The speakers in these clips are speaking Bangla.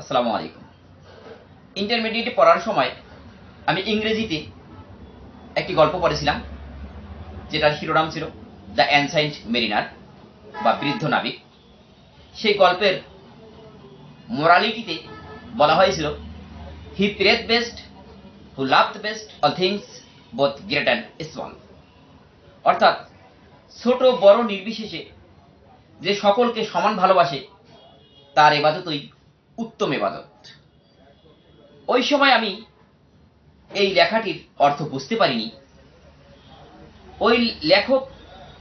আসসালামু আলাইকুম। ইন্টারমিডিয়েটে পড়ার সময় আমি ইংরেজিতে একটি গল্প পড়েছিলাম, যেটার শিরোনাম ছিল দ্য অ্যানসাইন্ট মেরিনার বা বৃদ্ধ নাবিক সেই গল্পের মোরালিটিতে বলা হয়েছিল he prayeth best who love best all things both great and small অর্থাৎ, ছোট বড় নির্বিশেষে যে সকলকে সমান ভালোবাসে, তার এবাদতই উত্তম এবাদত। ওই সময় আমি এই লেখাটির অর্থ বুঝতে পারিনি। ওই লেখক,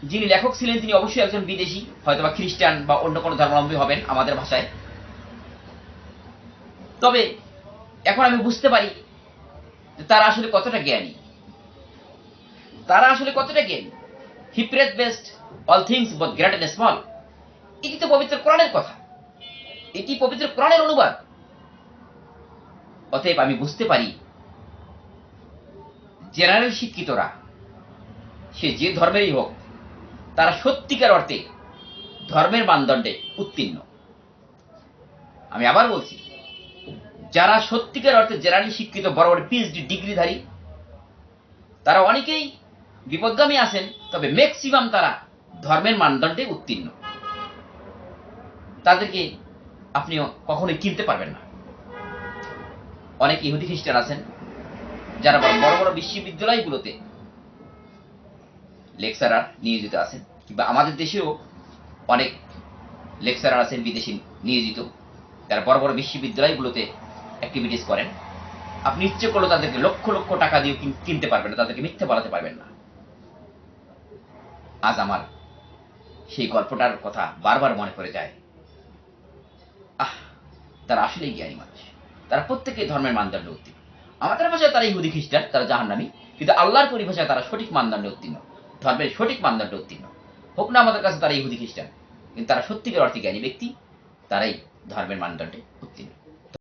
যিনি লেখক ছিলেন, তিনি অবশ্যই একজন বিদেশি, হয়তোবা খ্রিস্টান বা অন্য কোনো ধর্মাবলম্বী হবেন আমাদের ভাষায়। তবে এখন আমি বুঝতে পারি তারা আসলে কতটা জ্ঞানী। তারা আসলে কতটা জ্ঞানী। He prayeth best all things both great and small এটি তো পবিত্র কোরআনের কথা। এটি পবিত্র কোরআনের অনুবাদ। অতএব আমি বুঝতে পারি জেনারেল শিক্ষিতরা, সে যে ধর্মেরই হোক, তারা সত্যিকার অর্থে ধর্মের মানদণ্ডে উত্তীর্ণ। আমি আবার বলছি, যারা সত্যিকার অর্থে জেনারেল শিক্ষিত, বড় বড় পিএইচডি ডিগ্রিধারী, তারা অনেকেই বিপদগামী আছেন, তবে ম্যাক্সিমাম তারা ধর্মের মানদণ্ডে উত্তীর্ণ। তাদেরকে আপনি কখনোই কিনতে পারবেন না। অনেক ইহুদি খ্রিস্টান আছেন, যারা বড় বড় বিশ্ববিদ্যালয়গুলোতে লেকচারার নিয়োজিত আছেন, কিংবা আমাদের দেশেও অনেক লেকচারার আছেন, বিদেশি নিয়োজিত, যারা বড় বড় বিশ্ববিদ্যালয়গুলোতে অ্যাক্টিভিটিস করেন। আপনি ইচ্ছে করলে তাদেরকে লক্ষ লক্ষ টাকা দিয়ে কিনতে পারবেন না, তাদেরকে মিথ্যে বলাতে পারবেন না। আজ আমার সেই গল্পটার কথা বারবার মনে পড়ে যায়। তারা আসলেই জ্ঞানী মানুষ। তারা প্রত্যেকেই ধর্মের মানদণ্ড উত্তীর্ণ। আমাদের ভাষায় তারা ইহুদি খ্রিস্টান, তারা জাহান্নামী, কিন্তু আল্লাহর পরিভাষায় তারা সঠিক মানদণ্ড উত্তীর্ণ। ধর্মের সঠিক মানদণ্ডে উত্তীর্ণ। হোক না আমাদের কাছে তারা ইহুদি খ্রিস্টান, কিন্তু তারা সত্যিকার অর্থে জ্ঞানী ব্যক্তি, তারাই ধর্মের মানদণ্ডে